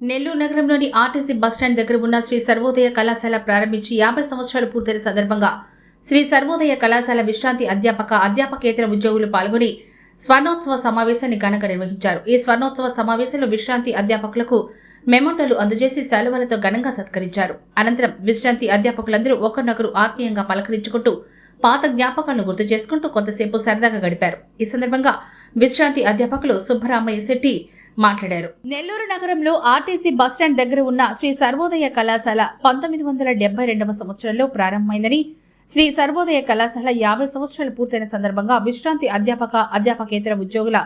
నెల్లూరు నగరంలోని RTC bus stand దగ్గర ఉన్న శ్రీ సర్వోదయ కళాశాల ప్రారంభించి యాభై సంవత్సరాలు పూర్తయిన సందర్భంగా శ్రీ సర్వోదయ కళాశాల విశ్రాంతి అధ్యాపక అధ్యాపకేతర ఉద్యోగులు పాల్గొని స్వర్ణోత్సవ సమావేశాన్ని ఘనంగా నిర్వహించారు. ఈ స్వర్ణోత్సవ సమావేశంలో విశ్రాంతి అధ్యాపకులకు మెమోంటలు అందజేసి సెలవులతో ఘనంగా సత్కరించారు. అనంతరం విశ్రాంతి అధ్యాపకులందరూ ఒకరినొకరు ఆత్మీయంగా పలకరించుకుంటూ పాత జ్ఞాపకాలను గుర్తు చేసుకుంటూ కొంతసేపు సరదాగా గడిపారు. ఈ సందర్భంగా విశ్రాంతి అధ్యాపకులు సుబ్బరామయ్య శెట్టి మాట్లాడారు. నెల్లూరు నగరంలో ఆర్టీసీ బస్టాండ్ దగ్గర ఉన్న శ్రీ సర్వోదయ కళాశాల పంతొమ్మిది వందల డెబ్బై రెండవ సంవత్సరంలో ప్రారంభమైందని శ్రీ సర్వోదయ కళాశాల యాభై సంవత్సరాలు పూర్తయిన సందర్భంగా విశ్రాంతి అధ్యాపక అధ్యాపకేతర ఉద్యోగుల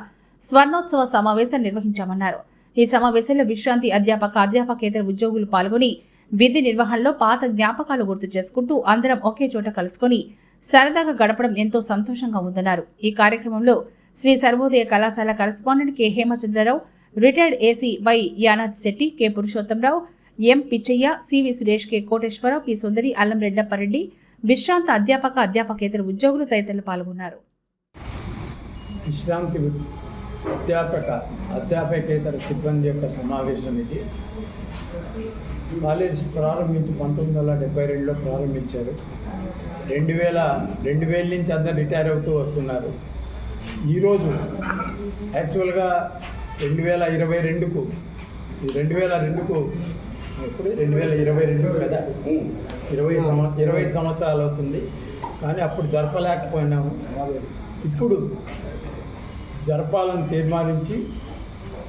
స్వర్ణోత్సవ సమావేశం నిర్వహించామన్నారు. ఈ సమావేశంలో విశ్రాంతి అధ్యాపక అధ్యాపకేతర ఉద్యోగులు పాల్గొని విధి నిర్వహణలో పాత జ్ఞాపకాలు గుర్తు చేసుకుంటూ అందరం ఒకే చోట కలుసుకొని సరదాగా గడపడం ఎంతో సంతోషంగా ఉందన్నారు. ఈ కార్యక్రమంలో శ్రీ సర్వోదయ కళాశాల correspondent K. Hemachandrarao retired AC Y Yanath Shetty K. Purushottamrao M. Pichaiah CV Suresh K. Koteswararao P. Sundari Allam Reddappareddy విశ్రాంత అధ్యాపక అధ్యాపకేతర ఉద్యోగులు తదితరులు పాల్గొన్నారు. విశ్రాంతి అధ్యాపక అధ్యాపకేతర సిబ్బంది యొక్క సమావేశం ఇది. కాలేజ్ ప్రారంభించి పంతొమ్మిది వందల డెబ్బై రెండులో ప్రారంభించారు. రెండు వేల రెండు వేల నుంచి అందరు రిటైర్ అవుతూ వస్తున్నారు. ఈరోజు యాక్చువల్గా రెండు వేల ఇరవై రెండుకు. రెండు వేల రెండుకు రెండు వేల ఇరవై రెండు కదా. ఇరవై సంవ ఇరవై సంవత్సరాలు అవుతుంది. కానీ అప్పుడు జరపలేకపోయినాము. ఇప్పుడు జరపాలని తీర్మానించి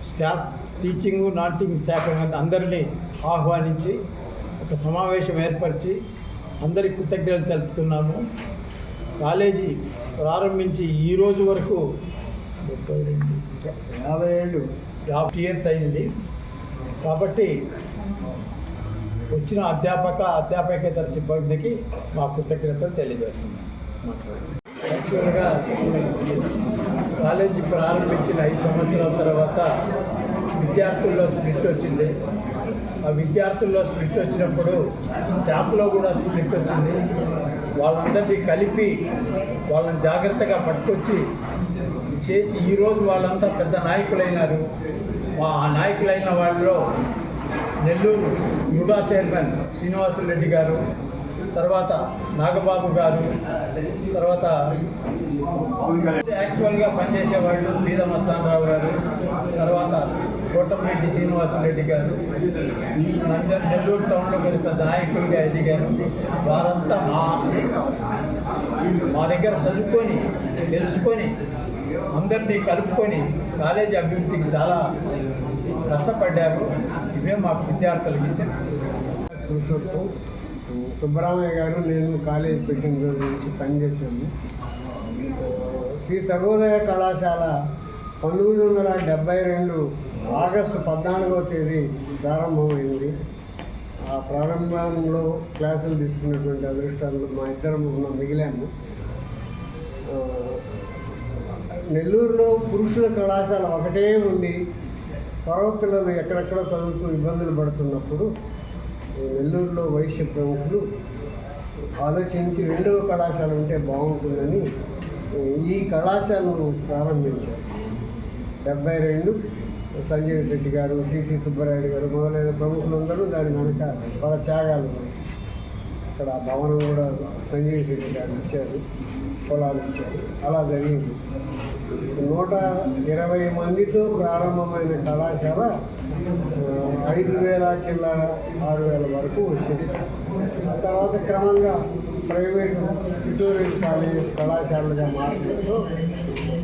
staff teaching non teaching staff అందరినీ ఆహ్వానించి ఒక సమావేశం ఏర్పరిచి అందరి కృతజ్ఞతలు తెలుపుతున్నాము. కాలేజీ ప్రారంభించి ఈరోజు వరకు ముప్పై రెండు యాభై ఏళ్ళు. యాభై ఇయర్స్ అయింది. కాబట్టి వచ్చిన అధ్యాపక అధ్యాపకేతర సిబ్బందికి మా కృతజ్ఞతలు తెలియజేస్తున్నాం. యాక్చువల్గా కాలేజీ ప్రారంభించిన ఐదు సంవత్సరాల తర్వాత విద్యార్థుల్లో స్ప్లిట్ వచ్చింది. ఆ విద్యార్థుల్లో స్ప్లిట్ వచ్చినప్పుడు స్టాఫ్లో కూడా స్ప్లిట్ వచ్చింది. వాళ్ళందరినీ కలిపి వాళ్ళని జాగ్రత్తగా పట్టుకొచ్చి చేసి ఈరోజు వాళ్ళంతా పెద్ద నాయకులైనారు. మా ఆ నాయకులైన వాళ్ళలో నెల్లూరు యుడా చైర్మన్ శ్రీనివాసులు రెడ్డి గారు తర్వాత నాగబాబు గారు తర్వాత యాక్చువల్గా పనిచేసేవాళ్ళు బీద మస్తానరావు గారు తర్వాత కోటంరెడ్డి శ్రీనివాసరెడ్డి గారు నంద నెల్లూరు టౌన్లో కొద్ది పెద్ద నాయకులుగా ఎదిగారు వారంతా మా మా దగ్గర చదువుకొని తెలుసుకొని అందరినీ కలుపుకొని కాలేజీ అభివృద్ధికి చాలా కష్టపడ్డారు. ఇవే మాకు విద్యార్థులకు ఇచ్చారు పురుషోత్తం సుబ్బరామయ్య గారు నేను కాలేజ్ పెట్టిన రోజు నుంచి పనిచేశాను శ్రీ సర్వోదయ కళాశాల పంతొమ్మిది వందల డెబ్బై రెండు ఆగస్టు పద్నాలుగవ తేదీ ప్రారంభమైంది. ఆ ప్రారంభంలో క్లాసులు తీసుకున్నటువంటి అదృష్టాలు మా ఇద్దరం మిగిలాము. నెల్లూరులో పురుషుల కళాశాల ఒకటే ఉండి పొరవ పిల్లలు ఎక్కడెక్కడ చదువుతూ ఇబ్బందులు పడుతున్నప్పుడు నెల్లూరులో వైశ్య ప్రముఖులు ఆలోచించి రెండవ కళాశాల ఉంటే బాగుంటుందని ఈ కళాశాలను ప్రారంభించారు. డెబ్బై రెండు సంజీవ్ శెట్టి గారు సిసి సుబ్బరాయుడు గారు మొదలైన ప్రముఖులందరూ దాని వెనక వాళ్ళ త్యాగాలు. ఇక్కడ అక్కడ ఆ భవనం కూడా సంజీవ్ శెట్టి గారు ఇచ్చారు. పొలాలు ఇచ్చారు. అలా జరిగింది. నూట ఇరవై మందితో ప్రారంభమైన కళాశాల ఐదు వేల చిల్లర ఆరు వేల వరకు వచ్చింది. తర్వాత క్రమంగా ప్రైవేట్ ట్యూటోరియల్ కాలేజెస్ కళాశాలగా మారడంతో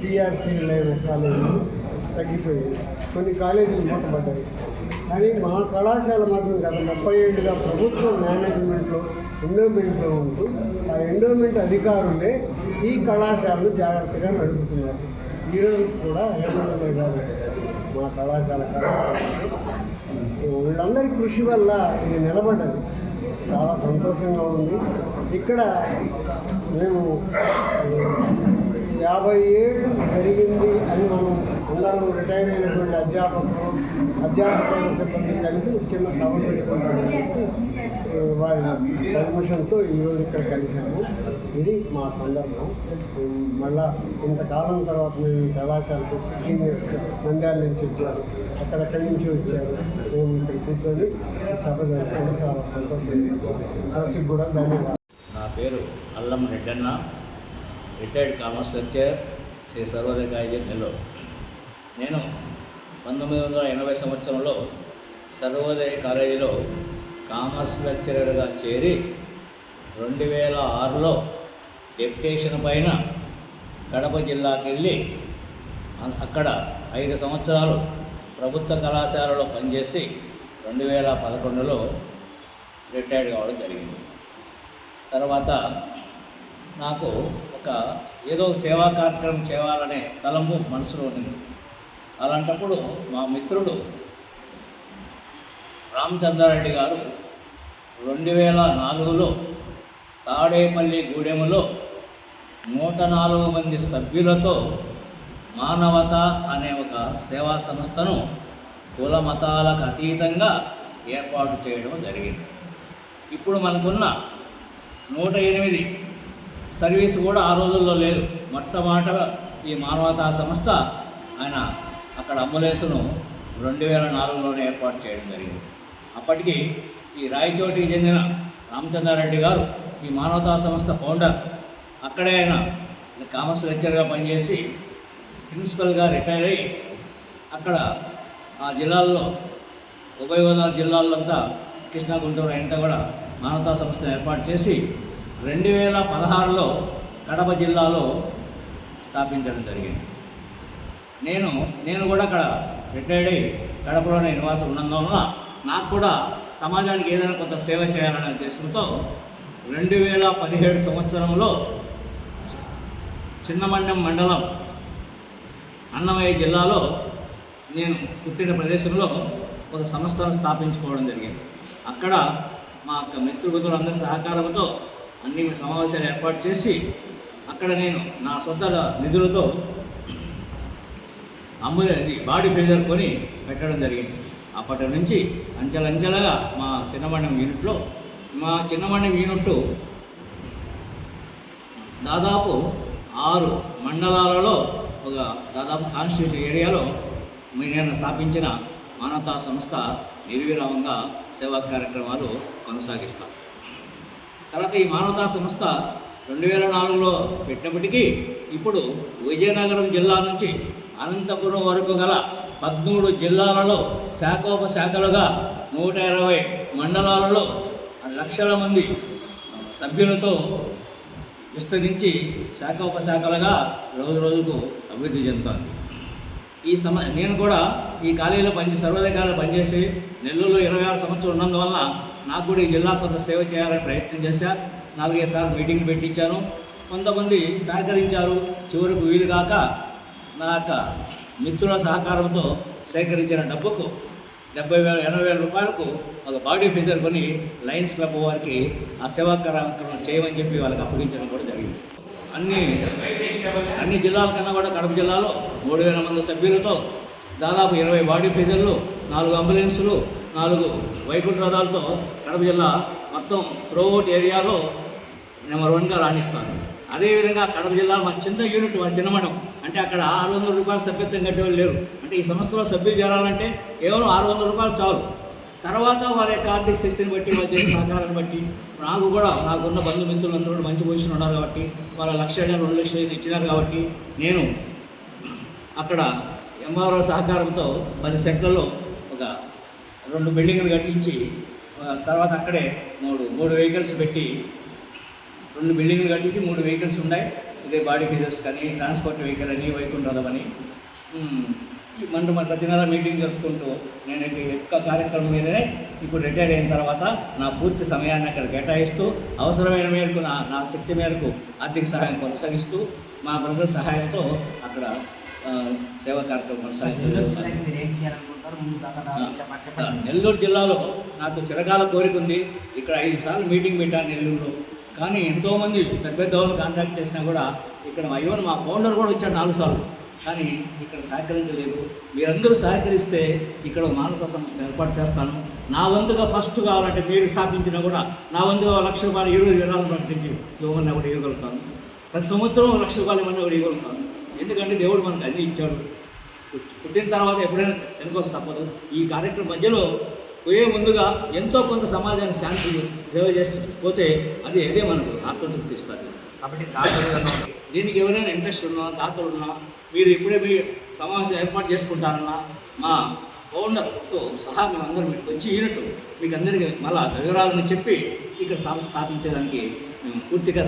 టీఆర్సీ లేని కాలేజీలు తగ్గిపోయాయి. కొన్ని కాలేజీలు మూతపడ్డాయి. కానీ మా కళాశాల మాత్రం గత ముప్పై ఏళ్ళుగా ప్రభుత్వ మేనేజ్మెంట్లో ఎండోమెంట్లో ఉంటూ ఆ ఎండోమెంట్ అధికారులే ఈ కళాశాలను జాగ్రత్తగా నడుపుతున్నారు. ఈరోజు కూడా హేమంత్ గారు మా కళాశాల కళాశాల. వీళ్ళందరి కృషి వల్ల ఇది నిలబడ్డది. చాలా సంతోషంగా ఉంది. ఇక్కడ మేము యాభై ఏళ్ళు జరిగింది అని మనం అందరం రిటైర్ అయినటువంటి అధ్యాపకులు అధ్యాపకుల సిబ్బంది కలిసి చిన్న సభ పెట్టుకుంటామని వారి పర్మిషన్తో ఈరోజు ఇక్కడ కలిసాము ఇది మా సందర్భం. మళ్ళా ఇంతకాలం తర్వాత మేము కళాశాలకు వచ్చి సీనియర్స్ నంద్యాల నుంచి వచ్చారు. అక్కడక్కడి నుంచి వచ్చారు? మేము ఇక్కడ కూర్చొని సభ జరుపుకోవడం చాలా సంతోషం కూడా ధన్యవాదాలు. నా పేరు Allam Reddanna retired commerce lecturer Shri Sarvodaya college Nellore. నేను పంతొమ్మిది వందల ఎనభై సంవత్సరంలో సర్వోదయ కాలేజీలో కామర్స్ లెక్చరర్గా చేరి రెండు వేల ఆరులో డెప్యుటేషన్ పైన కడప జిల్లాకి వెళ్ళి అక్కడ ఐదు సంవత్సరాలు ప్రభుత్వ కళాశాలలో పనిచేసి రెండు వేల పదకొండులో రిటైర్డ్ కావడం జరిగింది. తర్వాత నాకు ఒక ఏదో సేవా కార్యక్రమం చేయాలనే తలంపు మనసులో ఉంది అలాంటప్పుడు మా మిత్రుడు రామచంద్రారెడ్డి గారు రెండు వేల నాలుగులో తాడేపల్లి గూడెములో నూట నాలుగు మంది సభ్యులతో మానవత అనే ఒక సేవా సంస్థను కుల మతాలకు అతీతంగా ఏర్పాటు చేయడం జరిగింది. ఇప్పుడు మనకున్న నూట ఎనిమిది సర్వీస్ కూడా ఆ రోజుల్లో లేదు. మొట్టమొదట ఈ మానవతా సంస్థ ఆయన అక్కడ అంబులెన్స్ను రెండు వేల నాలుగులోనే ఏర్పాటు చేయడం జరిగింది. అప్పటికి ఈ రాయచోటికి చెందిన రామచంద్రారెడ్డి గారు ఈ మానవతా సంస్థ ఫౌండర్ అక్కడే ఆయన కామర్స్ లెక్చర్గా పనిచేసి ప్రిన్సిపల్గా రిటైర్ అయ్యి అక్కడ ఆ జిల్లాల్లో ఉభయ గోదావరి జిల్లాల్లో అంతా కృష్ణా గుంటూరు అంతా కూడా మానవతా సంస్థను ఏర్పాటు చేసి రెండు వేల పదహారులో కడప జిల్లాలో స్థాపించడం జరిగింది. నేను నేను కూడా అక్కడ రిటైర్డ్ అయ్యి కడపలోనే నివాసం ఉన్నందువల్ల నాకు కూడా సమాజానికి ఏదైనా కొంత సేవ చేయాలనే ఉద్దేశంతో రెండు వేల పదిహేడు సంవత్సరంలో చిన్నమండం మండలం అన్నమయ్య జిల్లాలో నేను పుట్టిన ప్రదేశంలో ఒక సంస్థను స్థాపించుకోవడం జరిగింది. అక్కడ మా యొక్క మిత్రుబుద్ధులందరి సహకారంతో అన్ని సమావేశాలు ఏర్పాటు చేసి అక్కడ నేను నా సొంత నిధులతో అమ్ములేది బాడీ ఫ్రీజర్ కొని పెట్టడం జరిగింది. అప్పటి నుంచి అంచెలంచెలుగా మా చిన్నమండం యూనిట్లో మా చిన్నమండం యూనిట్ దాదాపు ఆరు మండలాలలో ఒక దాదాపు కాన్స్టిట్యూషన్ ఏరియాలో మీ నేను స్థాపించిన మానవతా సంస్థ నిర్విరామంగా సేవా కార్యక్రమాలు కొనసాగిస్తాం. తర్వాత ఈ మానవతా సంస్థ రెండు వేల నాలుగులో పెట్టినప్పటికీ ఇప్పుడు విజయనగరం జిల్లా నుంచి అనంతపురం వరకు గల పద్మూడు జిల్లాలలో శాఖోపశాఖలుగా నూట ఇరవై మండలాలలో లక్షల మంది సభ్యులతో విస్తరించి శాఖోపశాఖలుగా రోజు రోజుకు అభివృద్ధి చెందుతోంది. ఈ సమ నేను కూడా ఈ కాలేజీలో పని సర్వోదయ పనిచేసి నెల్లూరులో ఇరవై ఆరు సంవత్సరాలు ఉన్నందువల్ల నాకు కూడా ఈ జిల్లా కొంత సేవ చేయాలని ప్రయత్నం చేశా. నాలుగైదు సార్లు మీటింగ్ పెట్టించాను. కొంతమంది సహకరించారు. చివరకు వీలు కాక నా యొక్క మిత్రుల సహకారంతో సేకరించిన డబ్బుకు డెబ్బై వేల ఎనభై వేల రూపాయలకు ఒక బాడీ ఫీజర్ కొని లయన్స్ క్లబ్ వారికి ఆ సేవా కార్యక్రమం చేయమని చెప్పి వాళ్ళకి అప్పగించడం కూడా జరిగింది. అన్ని అన్ని జిల్లాల కన్నా కూడా కడప జిల్లాలో మూడు వేల మంది సభ్యులతో దాదాపు ఇరవై బాడీ ఫీజర్లు నాలుగు అంబులెన్సులు నాలుగు వైకుంఠ రథాలతో కడప జిల్లా మొత్తం త్రోఅవుట్ ఏరియాలో నెంబర్ వన్గా రాణిస్తాను అదేవిధంగా కడప జిల్లా మా చిన్న యూనిట్ మా చిన్నమడం అంటే అక్కడ ఆరు వందల రూపాయలు సభ్యత్వం కట్టేవాళ్ళు లేరు. అంటే ఈ సంస్థలో సభ్యులు చేరాలంటే కేవలం ఆరు వందల రూపాయలు చాలు. తర్వాత వారి యొక్క ఆర్థిక శక్తిని బట్టి వారి చేసే సహకారాన్ని బట్టి నాకు కూడా నాకున్న బంధుమిత్రులందరూ కూడా మంచి పొజిషన్ ఉన్నారు కాబట్టి వాళ్ళ లక్ష రెండు లక్షలు ఇచ్చినారు కాబట్టి నేను అక్కడ ఎంఆర్ఓ సహకారంతో పది సెంట్లలో ఒక రెండు బిల్డింగ్లు కట్టించి తర్వాత అక్కడే మూడు మూడు వెహికల్స్ పెట్టి రెండు బిల్డింగ్లు కట్టించి మూడు వెహికల్స్ ఉన్నాయి. ఇదే బాడీ ఫీజర్స్ కానీ ట్రాన్స్పోర్ట్ వెహికల్ అని వైకుంఠ రథం అని మన మన ప్రతి నెల మీటింగ్ జరుపుకుంటూ నేను ఈ యొక్క కార్యక్రమం మీదనే ఇప్పుడు రిటైర్ అయిన తర్వాత నా పూర్తి సమయాన్ని అక్కడ కేటాయిస్తూ అవసరమైన మేరకు నా నా శక్తి మేరకు ఆర్థిక సహాయం కొనసాగిస్తూ మా బ్రదర్ సహాయంతో అక్కడ సేవా కార్యక్రమం చెప్పండి. నెల్లూరు జిల్లాలో నాకు చిరకాల కోరిక ఉంది. ఇక్కడ ఐదు సార్లు మీటింగ్ పెట్టాను నెల్లూరులో. కానీ ఎంతోమంది పెద్ద పెద్ద వాళ్ళు కాంటాక్ట్ చేసినా కూడా ఇక్కడ మా ఈవెన్ మా ఫౌండర్ కూడా వచ్చాడు నాలుగు సార్లు. కానీ ఇక్కడ సహకరించలేదు. మీరందరూ సహకరిస్తే ఇక్కడ మానవ సంస్థ ఏర్పాటు చేస్తాను. నా వంతుగా ఫస్ట్ కావాలంటే మీరు స్థాపించినా కూడా నా వంతుగా లక్ష రూపాయలు ఏడు విరాళం ప్రకటించి ఇవ్వమన్నా కూడా ఇవ్వగలుగుతాను. ప్రతి సంవత్సరం లక్ష రూపాయలు ఇవ్వమన్నా కూడా ఇవ్వగలుగుతాను. ఎందుకంటే దేవుడు మనకు అన్నీ ఇచ్చాడు. పుట్టిన తర్వాత ఎప్పుడైనా చనిపోక తప్పదు. ఈ కార్యక్రమం మధ్యలో పోయే ముందుగా ఎంతో కొంత సమాజానికి శాంతి సేవ చేసి పోతే అది అదే మనకు ఆత్మతృప్తి ఇస్తుంది కాబట్టి దాతలు దీనికి ఎవరైనా ఇంట్రెస్ట్ ఉన్నా దాతలు ఉన్నా మీరు ఇప్పుడే మీ సమావేశం ఏర్పాటు చేసుకుంటారన్నా మా ఫౌండర్తో సహా మేము అందరం మీకు వచ్చి ఈనట్టు మీకు అందరికీ మళ్ళా వివరాలను చెప్పి ఇక్కడ సంస్థ స్థాపించడానికి మేము పూర్తిగా